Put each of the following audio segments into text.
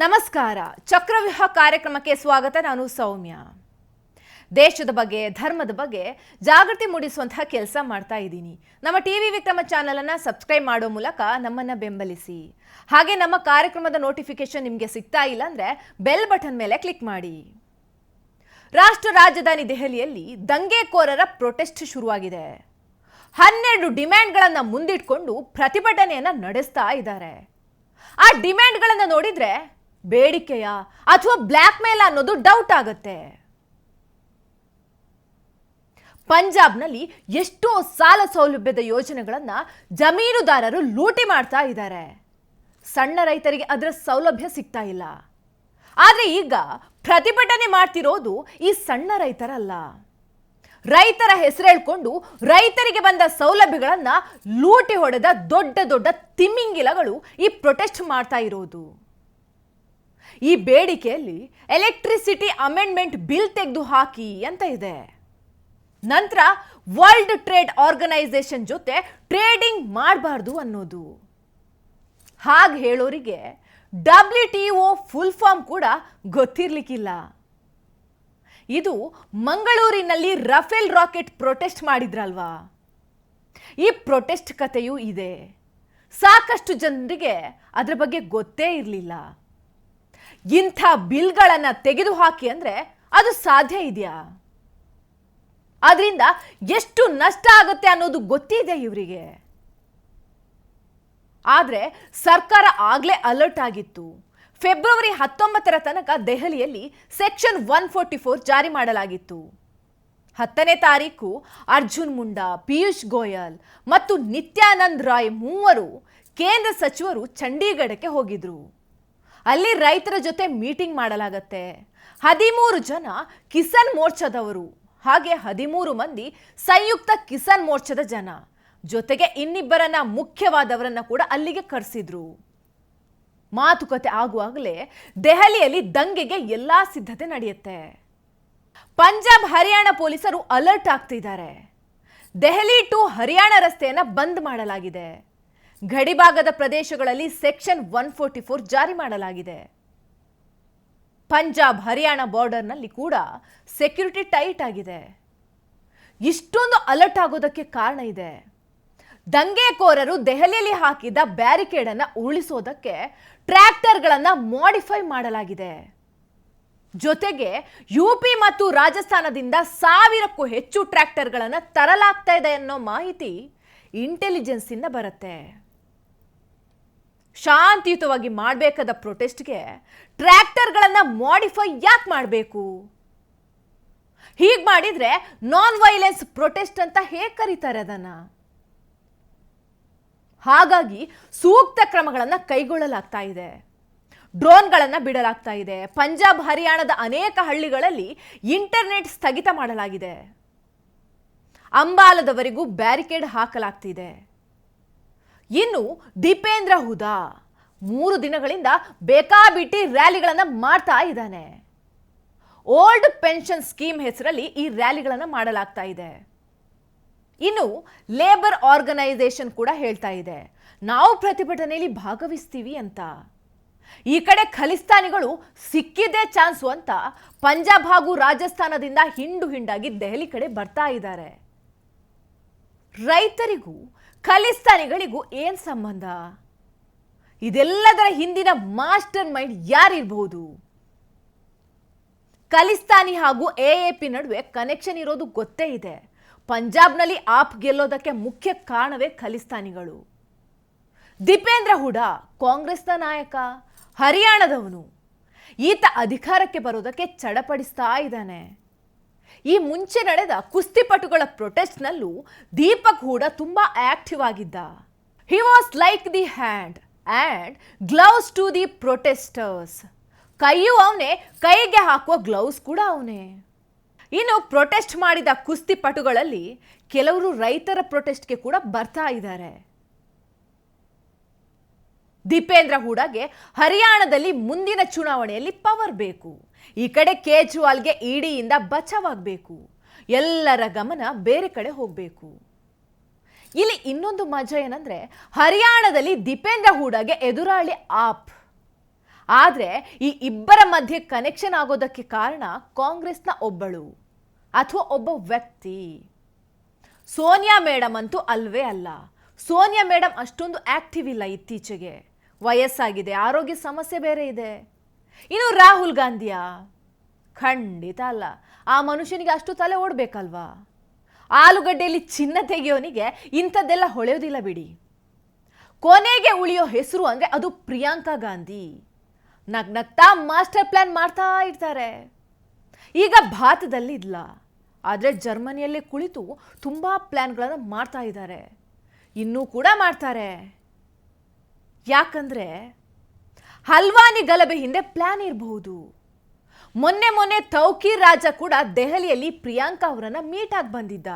ನಮಸ್ಕಾರ. ಚಕ್ರವ್ಯೂಹ ಕಾರ್ಯಕ್ರಮಕ್ಕೆ ಸ್ವಾಗತ. ನಾನು ಸೌಮ್ಯ. ದೇಶದ ಬಗ್ಗೆ, ಧರ್ಮದ ಬಗ್ಗೆ ಜಾಗೃತಿ ಮೂಡಿಸುವಂತಹ ಕೆಲಸ ಮಾಡ್ತಾ ಇದ್ದೀನಿ. ನಮ್ಮ ಟಿ ವಿ ವಿಕ್ರಮ ಚಾನಲನ್ನು ಸಬ್ಸ್ಕ್ರೈಬ್ ಮಾಡೋ ಮೂಲಕ ನಮ್ಮನ್ನು ಬೆಂಬಲಿಸಿ. ಹಾಗೆ ನಮ್ಮ ಕಾರ್ಯಕ್ರಮದ ನೋಟಿಫಿಕೇಶನ್ ನಿಮಗೆ ಸಿಗ್ತಾ ಇಲ್ಲ ಅಂದರೆ ಬೆಲ್ ಬಟನ್ ಮೇಲೆ ಕ್ಲಿಕ್ ಮಾಡಿ. ರಾಷ್ಟ್ರ ರಾಜಧಾನಿ ದೆಹಲಿಯಲ್ಲಿ ದಂಗೆಕೋರರ ಪ್ರೊಟೆಸ್ಟ್ ಶುರುವಾಗಿದೆ. ಹನ್ನೆರಡು ಡಿಮ್ಯಾಂಡ್ಗಳನ್ನು ಮುಂದಿಟ್ಕೊಂಡು ಪ್ರತಿಭಟನೆಯನ್ನು ನಡೆಸ್ತಾ ಇದ್ದಾರೆ. ಆ ಡಿಮ್ಯಾಂಡ್ಗಳನ್ನು ನೋಡಿದ್ರೆ ಬೇಡಿಕೆಯ ಅಥವಾ ಬ್ಲ್ಯಾಕ್ ಮೇಲ್ ಅನ್ನೋದು ಡೌಟ್ ಆಗುತ್ತೆ. ಪಂಜಾಬ್ನಲ್ಲಿ ಎಷ್ಟೋ ಸಾಲ ಸೌಲಭ್ಯದ ಯೋಜನೆಗಳನ್ನು ಜಮೀನುದಾರರು ಲೂಟಿ ಮಾಡ್ತಾ ಇದ್ದಾರೆ. ಸಣ್ಣ ರೈತರಿಗೆ ಅದರ ಸೌಲಭ್ಯ ಸಿಗ್ತಾ ಇಲ್ಲ. ಆದರೆ ಈಗ ಪ್ರತಿಭಟನೆ ಮಾಡ್ತಿರೋದು ಈ ಸಣ್ಣ ರೈತರಲ್ಲ. ರೈತರ ಹೆಸರೇಳ್ಕೊಂಡು ರೈತರಿಗೆ ಬಂದ ಸೌಲಭ್ಯಗಳನ್ನು ಲೂಟಿ ಹೊಡೆದ ದೊಡ್ಡ ದೊಡ್ಡ ತಿಮ್ಮಿಂಗಿಲಗಳು ಈ ಪ್ರೊಟೆಸ್ಟ್ ಮಾಡ್ತಾ ಇರೋದು. ಈ ಬೇಡಿಕೆಯಲ್ಲಿ ಎಲೆಕ್ಟ್ರಿಸಿಟಿ ಅಮೆಂಡ್ಮೆಂಟ್ ಬಿಲ್ ತೆಗೆದು ಹಾಕಿ ಅಂತ ಇದೆ. ನಂತರ ವರ್ಲ್ಡ್ ಟ್ರೇಡ್ ಆರ್ಗನೈಸೇಷನ್ ಜೊತೆ ಟ್ರೇಡಿಂಗ್ ಮಾಡಬಾರ್ದು ಅನ್ನೋದು. ಹಾಗೆ ಹೇಳೋರಿಗೆ W T O full form ಕೂಡ ಗೊತ್ತಿರ್ಲಿಕ್ಕಿಲ್ಲ. ಇದು ಮಂಗಳೂರಿನಲ್ಲಿ ರಫೇಲ್ ರಾಕೆಟ್ ಪ್ರೊಟೆಸ್ಟ್ ಮಾಡಿದ್ರಲ್ವಾ? ಈ ಪ್ರೊಟೆಸ್ಟ್ ಕಥೆಯೂ ಇದೆ. ಸಾಕಷ್ಟು ಜನರಿಗೆ ಅದರ ಬಗ್ಗೆ ಗೊತ್ತೇ ಇರಲಿಲ್ಲ. ಇಂಥ ಬಿಲ್ಗಳನ್ನು ತೆಗೆದುಹಾಕಿ ಅಂದರೆ ಅದು ಸಾಧ್ಯ ಇದೆಯಾ? ಅದರಿಂದ ಎಷ್ಟು ನಷ್ಟ ಆಗುತ್ತೆ ಅನ್ನೋದು ಗೊತ್ತಿದೆ ಇವರಿಗೆ. ಆದರೆ ಸರ್ಕಾರ ಆಗಲೇ ಅಲರ್ಟ್ ಆಗಿತ್ತು. ಫೆಬ್ರವರಿ ಹತ್ತೊಂಬತ್ತರ ತನಕ ದೆಹಲಿಯಲ್ಲಿ ಸೆಕ್ಷನ್ ಒನ್ ಫೋರ್ಟಿ ಫೋರ್ ಜಾರಿ ಮಾಡಲಾಗಿತ್ತು. ಹತ್ತನೇ ತಾರೀಕು ಅರ್ಜುನ್ ಮುಂಡಾ, ಪಿಯೂಷ್ ಗೋಯಲ್ ಮತ್ತು ನಿತ್ಯಾನಂದ್ ರಾಯ್ ಮೂವರು ಕೇಂದ್ರ ಸಚಿವರು ಚಂಡೀಗಢಕ್ಕೆ ಹೋಗಿದ್ರು. ಅಲ್ಲಿ ರೈತರ ಜೊತೆ ಮೀಟಿಂಗ್ ಮಾಡಲಾಗತ್ತೆ. ಹದಿಮೂರು ಜನ ಕಿಸಾನ್ ಮೋರ್ಚಾದವರು. ಹಾಗೆ ಹದಿಮೂರು ಮಂದಿ ಸಂಯುಕ್ತ ಕಿಸಾನ್ ಮೋರ್ಚಾದ ಜನ. ಜೊತೆಗೆ ಇನ್ನಿಬ್ಬರನ್ನ ಮುಖ್ಯವಾದವರನ್ನ ಕೂಡ ಅಲ್ಲಿಗೆ ಕರೆಸಿದ್ರು. ಮಾತುಕತೆ ಆಗುವಾಗಲೇ ದೆಹಲಿಯಲ್ಲಿ ದಂಗೆಗೆ ಎಲ್ಲಾ ಸಿದ್ಧತೆ ನಡೆಯುತ್ತೆ. ಪಂಜಾಬ್, ಹರಿಯಾಣ ಪೊಲೀಸರು ಅಲರ್ಟ್ ಆಗ್ತಿದ್ದಾರೆ. ದೆಹಲಿ ಟು ಹರಿಯಾಣ ರಸ್ತೆಯನ್ನ ಬಂದ್ ಮಾಡಲಾಗಿದೆ. ಗಡಿಭಾಗದ ಪ್ರದೇಶಗಳಲ್ಲಿ ಸೆಕ್ಷನ್ ಒನ್ ಫೋರ್ಟಿ ಫೋರ್ ಜಾರಿ ಮಾಡಲಾಗಿದೆ. ಪಂಜಾಬ್, ಹರಿಯಾಣ ಬಾರ್ಡರ್ನಲ್ಲಿ ಕೂಡ ಸೆಕ್ಯೂರಿಟಿ ಟೈಟ್ ಆಗಿದೆ. ಇಷ್ಟೊಂದು ಅಲರ್ಟ್ ಆಗೋದಕ್ಕೆ ಕಾರಣ ಇದೆ. ದಂಗೆಕೋರರು ದೆಹಲಿಯಲ್ಲಿ ಹಾಕಿದ್ದ ಬ್ಯಾರಿಕೇಡ್ ಅನ್ನ ಉರುಳಿಸೋದಕ್ಕೆ ಟ್ರ್ಯಾಕ್ಟರ್ಗಳನ್ನ ಮಾಡಿಫೈ ಮಾಡಲಾಗಿದೆ. ಜೊತೆಗೆ ಯುಪಿ ಮತ್ತು ರಾಜಸ್ಥಾನದಿಂದ ಸಾವಿರಕ್ಕೂ ಹೆಚ್ಚು ಟ್ರ್ಯಾಕ್ಟರ್ಗಳನ್ನು ತರಲಾಗ್ತಾ ಇದೆ ಅನ್ನೋ ಮಾಹಿತಿ ಇಂಟೆಲಿಜೆನ್ಸ್ ಇಂದ ಬರುತ್ತೆ. ಶಾಂತಿಯುತವಾಗಿ ಮಾಡಬೇಕಾದ ಪ್ರೊಟೆಸ್ಟ್ಗೆ ಟ್ರ್ಯಾಕ್ಟರ್ಗಳನ್ನ ಮಾಡಿಫೈ ಯಾಕೆ ಮಾಡಬೇಕು? ಹೀಗೆ ಮಾಡಿದ್ರೆ ನಾನ್ ವೈಲೆನ್ಸ್ ಪ್ರೊಟೆಸ್ಟ್ ಅಂತ ಹೇಗೆ ಕರೀತಾರೆ ಅದನ್ನ? ಹಾಗಾಗಿ ಸೂಕ್ತ ಕ್ರಮಗಳನ್ನು ಕೈಗೊಳ್ಳಲಾಗ್ತಾ ಇದೆ. ಡ್ರೋನ್ಗಳನ್ನು ಬಿಡಲಾಗ್ತಾ ಇದೆ. ಪಂಜಾಬ್, ಹರಿಯಾಣದ ಅನೇಕ ಹಳ್ಳಿಗಳಲ್ಲಿ ಇಂಟರ್ನೆಟ್ ಸ್ಥಗಿತ ಮಾಡಲಾಗಿದೆ. ಅಂಬಾಲದವರೆಗೂ ಬ್ಯಾರಿಕೇಡ್ ಹಾಕಲಾಗ್ತಿದೆ. ಇನ್ನು ದೀಪೇಂದ್ರ ಹುದಾ ಮೂರು ದಿನಗಳಿಂದ ಬೇಕಾಬಿಟ್ಟಿ ರ್ಯಾಲಿಗಳನ್ನು ಮಾಡ್ತಾ ಇದ್ದಾನೆ. ಓಲ್ಡ್ ಪೆನ್ಷನ್ ಸ್ಕೀಮ್ ಹೆಸರಲ್ಲಿ ಈ ರ್ಯಾಲಿಗಳನ್ನು ಮಾಡಲಾಗ್ತಾ ಇದೆ. ಇನ್ನು ಲೇಬರ್ ಆರ್ಗನೈಸೇಷನ್ ಕೂಡ ಹೇಳ್ತಾ ಇದೆ. ನಾವು ಪ್ರತಿಭಟನೆಯಲ್ಲಿ ಭಾಗವಹಿಸ್ತೀವಿ ಅಂತ. ಈ ಕಡೆ ಖಲಿಸ್ತಾನಿಗಳು ಸಿಕ್ಕಿದ್ದೇ ಚಾನ್ಸು ಅಂತ ಪಂಜಾಬ್ ಹಾಗೂ ರಾಜಸ್ಥಾನದಿಂದ ಹಿಂಡು ಹಿಂಡಾಗಿ ದೆಹಲಿ ಕಡೆ ಬರ್ತಾ ಇದ್ದಾರೆ. ರೈತರಿಗೂ ಖಲಿಸ್ತಾನಿಗಳಿಗೂ ಏನ್ ಸಂಬಂಧ? ಇದೆಲ್ಲದರ ಹಿಂದಿನ ಮಾಸ್ಟರ್ ಮೈಂಡ್ ಯಾರಿರಬಹುದು? ಖಲಿಸ್ತಾನಿ ಹಾಗೂ ಎ ಎ ಪಿ ನಡುವೆ ಕನೆಕ್ಷನ್ ಇರೋದು ಗೊತ್ತೇ ಇದೆ. ಪಂಜಾಬ್ನಲ್ಲಿ ಆಪ್ ಗೆಲ್ಲೋದಕ್ಕೆ ಮುಖ್ಯ ಕಾರಣವೇ ಖಲಿಸ್ತಾನಿಗಳು ದೀಪೇಂದ್ರ ಹುಡಾ ಕಾಂಗ್ರೆಸ್ನ ನಾಯಕ, ಹರಿಯಾಣದವನು. ಈತ ಅಧಿಕಾರಕ್ಕೆ ಬರೋದಕ್ಕೆ ಚಡಪಡಿಸ್ತಾ ಇದ್ದಾನೆ. ಈ ಮುಂಚೆ ನಡೆದ ಕುಸ್ತಿಪಟುಗಳ ಪ್ರೊಟೆಸ್ಟ್ನಲ್ಲೂ ದೀಪಕ್ ಹೂಡ ತುಂಬ ಆಕ್ಟಿವ್ ಆಗಿದ್ದ. He was like the hand and gloves to the protesters ಕೈಯೂ ಅವನೇ, ಕೈಗೆ ಹಾಕುವ ಗ್ಲೌಸ್ ಕೂಡ ಅವನೇ. ಇನ್ನು ಪ್ರೊಟೆಸ್ಟ್ ಮಾಡಿದ ಕುಸ್ತಿಪಟುಗಳಲ್ಲಿ ಕೆಲವರು ರೈತರ ಪ್ರೊಟೆಸ್ಟ್ಗೆ ಕೂಡ ಬರ್ತಾ ಇದ್ದಾರೆ. ದೀಪೇಂದ್ರ ಹೂಡಾಗೆ ಹರಿಯಾಣದಲ್ಲಿ ಮುಂದಿನ ಚುನಾವಣೆಯಲ್ಲಿ ಪವರ್ ಬೇಕು. ಈ ಕಡೆ ಕೇಜ್ರಿವಾಲ್ಗೆ ಇಡಿಯಿಂದ ಬಚಾವಾಗಬೇಕು. ಎಲ್ಲರ ಗಮನ ಬೇರೆ ಕಡೆ ಹೋಗಬೇಕು. ಇಲ್ಲಿ ಇನ್ನೊಂದು ಮಜಾ ಏನಂದ್ರೆ, ಹರಿಯಾಣದಲ್ಲಿ ದೀಪೇಂದ್ರ ಹೂಡಾಗೆ ಎದುರಾಳಿ ಆಪ್. ಆದರೆ ಈ ಇಬ್ಬರ ಮಧ್ಯೆ ಕನೆಕ್ಷನ್ ಆಗೋದಕ್ಕೆ ಕಾರಣ ಕಾಂಗ್ರೆಸ್ನ ಒಬ್ಬಳು ಅಥವಾ ಒಬ್ಬ ವ್ಯಕ್ತಿ. ಸೋನಿಯಾ ಮೇಡಮ್ ಅಂತೂ ಅಲ್ವೇ ಅಲ್ಲ. ಸೋನಿಯಾ ಮೇಡಮ್ ಅಷ್ಟೊಂದು ಆಕ್ಟಿವ್ ಇಲ್ಲ ಇತ್ತೀಚೆಗೆ. ವಯಸ್ಸಾಗಿದೆ, ಆರೋಗ್ಯ ಸಮಸ್ಯೆ ಬೇರೆ ಇದೆ. ಇನ್ನು ರಾಹುಲ್ ಗಾಂಧಿಯಾ ಖಂಡಿತ ಅಲ್ಲ. ಆ ಮನುಷ್ಯನಿಗೆ ಅಷ್ಟು ತಲೆ ಓಡಬೇಕಲ್ವಾ? ಆಲೂಗಡ್ಡೆಯಲ್ಲಿ ಚಿನ್ನ ತೆಗೆಯೋನಿಗೆ ಇಂಥದ್ದೆಲ್ಲ ಹೊಳೆಯೋದಿಲ್ಲ ಬಿಡಿ. ಕೊನೆಗೆ ಉಳಿಯೋ ಹೆಸರು ಅಂದರೆ ಅದು ಪ್ರಿಯಾಂಕಾ ಗಾಂಧಿ. ನಗ್ನಗ್ತಾ ಮಾಸ್ಟರ್ ಪ್ಲಾನ್ ಮಾಡ್ತಾ ಇರ್ತಾರೆ. ಈಗ ಭಾರತದಲ್ಲಿ ಇಲ್ಲ ಆದರೆ ಜರ್ಮನಿಯಲ್ಲೇ ಕುಳಿತು ತುಂಬ ಪ್ಲ್ಯಾನ್ಗಳನ್ನು ಮಾಡ್ತಾ ಇದ್ದಾರೆ. ಇನ್ನೂ ಕೂಡ ಮಾಡ್ತಾರೆ. ಯಾಕಂದರೆ ಹಲ್ವಾನಿ ಗಲಭೆ ಹಿಂದೆ ಪ್ಲಾನ್ ಇರಬಹುದು. ಮೊನ್ನೆ ಮೊನ್ನೆ ತೌಕೀರ್ ರಾಜ ಕೂಡ ದೆಹಲಿಯಲ್ಲಿ ಪ್ರಿಯಾಂಕಾ ಅವರನ್ನ ಮೀಟ್ ಆಗಿ ಬಂದಿದ್ದ.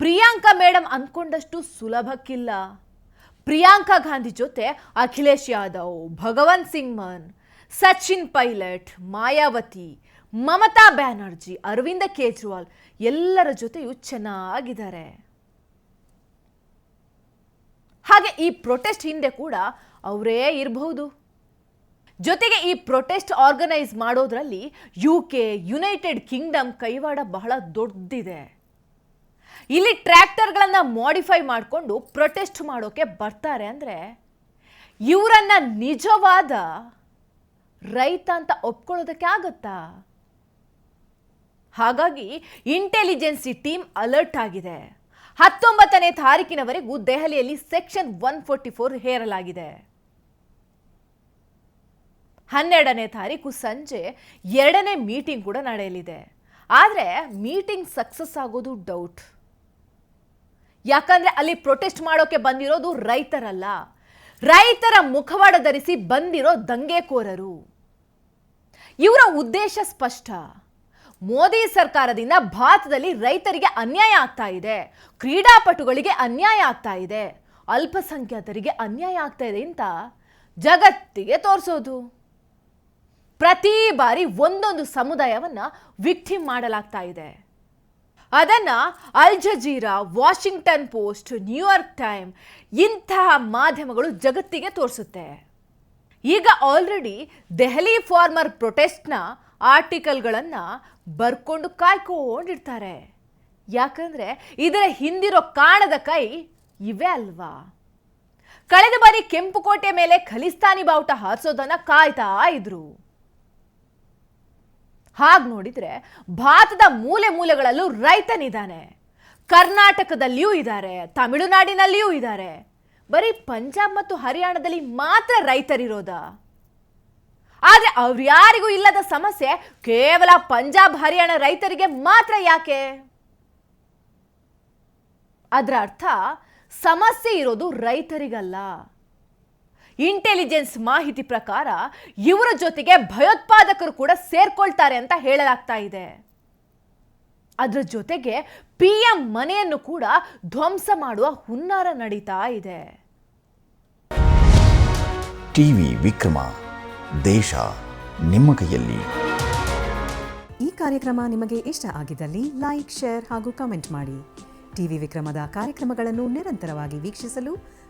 ಪ್ರಿಯಾಂಕಾ ಮೇಡಮ್ ಅಂದ್ಕೊಂಡಷ್ಟು ಸುಲಭಕ್ಕಿಲ್ಲ. ಪ್ರಿಯಾಂಕಾ ಗಾಂಧಿ ಜೊತೆ ಅಖಿಲೇಶ್ ಯಾದವ್, ಭಗವಂತ್ ಸಿಂಗ್ ಮನ್, ಸಚಿನ್ ಪೈಲಟ್, ಮಾಯಾವತಿ, ಮಮತಾ ಬ್ಯಾನರ್ಜಿ, ಅರವಿಂದ ಕೇಜ್ರಿವಾಲ್ ಎಲ್ಲರ ಜೊತೆಯೂ ಚೆನ್ನಾಗಿದ್ದಾರೆ. ಹಾಗೆ ಈ ಪ್ರೊಟೆಸ್ಟ್ ಹಿಂದೆ ಕೂಡ ಅವರೇ ಇರಬಹುದು. ಜೊತೆಗೆ ಈ ಪ್ರೊಟೆಸ್ಟ್ ಆರ್ಗನೈಸ್ ಮಾಡೋದ್ರಲ್ಲಿ ಯು ಕೆ ಯುನೈಟೆಡ್ ಕಿಂಗ್ಡಮ್ ಕೈವಾಡ ಬಹಳ ದೊಡ್ಡದಿದೆ ಇಲ್ಲಿ ಟ್ರ್ಯಾಕ್ಟರ್ಗಳನ್ನು ಮಾಡಿಫೈ ಮಾಡಿಕೊಂಡು ಪ್ರೊಟೆಸ್ಟ್ ಮಾಡೋಕೆ ಬರ್ತಾರೆ ಅಂದರೆ ಇವರನ್ನು ನಿಜವಾದ ರೈತ ಅಂತ ಒಪ್ಕೊಳ್ಳೋದಕ್ಕೆ ಆಗುತ್ತಾ? ಹಾಗಾಗಿ ಇಂಟೆಲಿಜೆನ್ಸಿ ಟೀಮ್ ಅಲರ್ಟ್ ಆಗಿದೆ. ಹತ್ತೊಂಬತ್ತನೇ ತಾರೀಕಿನವರೆಗೂ ದೆಹಲಿಯಲ್ಲಿ ಸೆಕ್ಷನ್ ಒನ್ ಫೋರ್ಟಿ ಫೋರ್ ಹೇರಲಾಗಿದೆ. ಹನ್ನೆರಡನೇ ತಾರೀಕು ಸಂಜೆ ಎರಡನೇ ಮೀಟಿಂಗ್ ಕೂಡ ನಡೆಯಲಿದೆ. ಆದರೆ ಮೀಟಿಂಗ್ ಸಕ್ಸಸ್ ಆಗೋದು ಡೌಟ್ ಯಾಕಂದರೆ ಅಲ್ಲಿ ಪ್ರೊಟೆಸ್ಟ್ ಮಾಡೋಕ್ಕೆ ಬಂದಿರೋದು ರೈತರಲ್ಲ. ರೈತರ ಮುಖವಾಡ ಧರಿಸಿ ಬಂದಿರೋ ದಂಗೆಕೋರರು. ಇವರ ಉದ್ದೇಶ ಸ್ಪಷ್ಟ. ಮೋದಿ ಸರ್ಕಾರದಿಂದ ಭಾರತದಲ್ಲಿ ರೈತರಿಗೆ ಅನ್ಯಾಯ ಆಗ್ತಾ ಇದೆ. ಕ್ರೀಡಾಪಟುಗಳಿಗೆ ಅನ್ಯಾಯ ಆಗ್ತಾ ಇದೆ. ಅಲ್ಪಸಂಖ್ಯಾತರಿಗೆ ಅನ್ಯಾಯ ಆಗ್ತಾ ಇದೆ ಅಂತ ಜಗತ್ತಿಗೆ ತೋರಿಸೋದು. ಪ್ರತಿ ಬಾರಿ ಒಂದೊಂದು ಸಮುದಾಯವನ್ನ ವಿಕ್ಟಿಮ್ ಮಾಡಲಾಗ್ತಾ ಇದೆ. ಅದನ್ನ Al Jazeera, Washington Post New York Time ಇಂತಹ ಮಾಧ್ಯಮಗಳು ಜಗತ್ತಿಗೆ ತೋರಿಸುತ್ತೆ. ಈಗ ಆಲ್ರೆಡಿ ದೆಹಲಿ ಫಾರ್ಮರ್ ಪ್ರೊಟೆಸ್ಟ್ನ ಆರ್ಟಿಕಲ್ಗಳನ್ನು ಬರ್ಕೊಂಡು ಕಾಯ್ಕೊಂಡಿರ್ತಾರೆ. ಯಾಕಂದ್ರೆ ಇದರ ಹಿಂದಿರೋ ಕಾಣದ ಕೈ ಇವೆ ಅಲ್ವಾ? ಕಳೆದ ಬಾರಿ ಕೆಂಪುಕೋಟೆ ಮೇಲೆ ಖಲಿಸ್ತಾನಿ ಬಾವುಟ ಹಾರಿಸೋದನ್ನ ಕಾಯ್ತಾ ಇದ್ರು. ಹಾಗೆ ನೋಡಿದರೆ ಭಾರತದ ಮೂಲೆ ಮೂಲೆಗಳಲ್ಲೂ ರೈತನಿದ್ದಾನೆ ಕರ್ನಾಟಕದಲ್ಲಿಯೂ ಇದ್ದಾರೆ ತಮಿಳುನಾಡಿನಲ್ಲಿಯೂ ಇದ್ದಾರೆ ಬರೀ ಪಂಜಾಬ್ ಮತ್ತು ಹರಿಯಾಣದಲ್ಲಿ ಮಾತ್ರ ರೈತರಿರೋದಾ. ಆದರೆ ಅವ್ರ್ಯಾರಿಗೂ ಇಲ್ಲದ ಸಮಸ್ಯೆ ಕೇವಲ ಪಂಜಾಬ್, ಹರಿಯಾಣ ರೈತರಿಗೆ ಮಾತ್ರ ಯಾಕೆ? ಅದರ ಅರ್ಥ ಸಮಸ್ಯೆ ಇರೋದು ರೈತರಿಗಲ್ಲ. ಇಂಟೆಲಿಜೆನ್ಸ್ ಮಾಹಿತಿ ಪ್ರಕಾರ ಇವರ ಜೊತೆಗೆ ಭಯೋತ್ಪಾದಕರು ಕೂಡ ಸೇರ್ಕೊಳ್ತಾರೆ ಅಂತ ಹೇಳಲಾಗ್ತಾ ಇದೆ. ಅದರ ಜೊತೆಗೆ ಪಿ ಎಂ ಮನೆಯನ್ನು ಕೂಡ ಧ್ವಂಸ ಮಾಡುವ ಹುನ್ನಾರ ನಡೀತಾ ಇದೆ. ಟಿವಿ ವಿಕ್ರಮ ದೇಶ ನಿಮ್ಮ ಕೈಯಲ್ಲಿ. ಈ ಕಾರ್ಯಕ್ರಮ ನಿಮಗೆ ಇಷ್ಟ ಆಗಿದ್ದಲ್ಲಿ ಲೈಕ್ ಶೇರ್ ಹಾಗೂ ಕಮೆಂಟ್ ಮಾಡಿ. ಟಿವಿ ವಿಕ್ರಮದ ಕಾರ್ಯಕ್ರಮಗಳನ್ನು ನಿರಂತರವಾಗಿ ವೀಕ್ಷಿಸಲು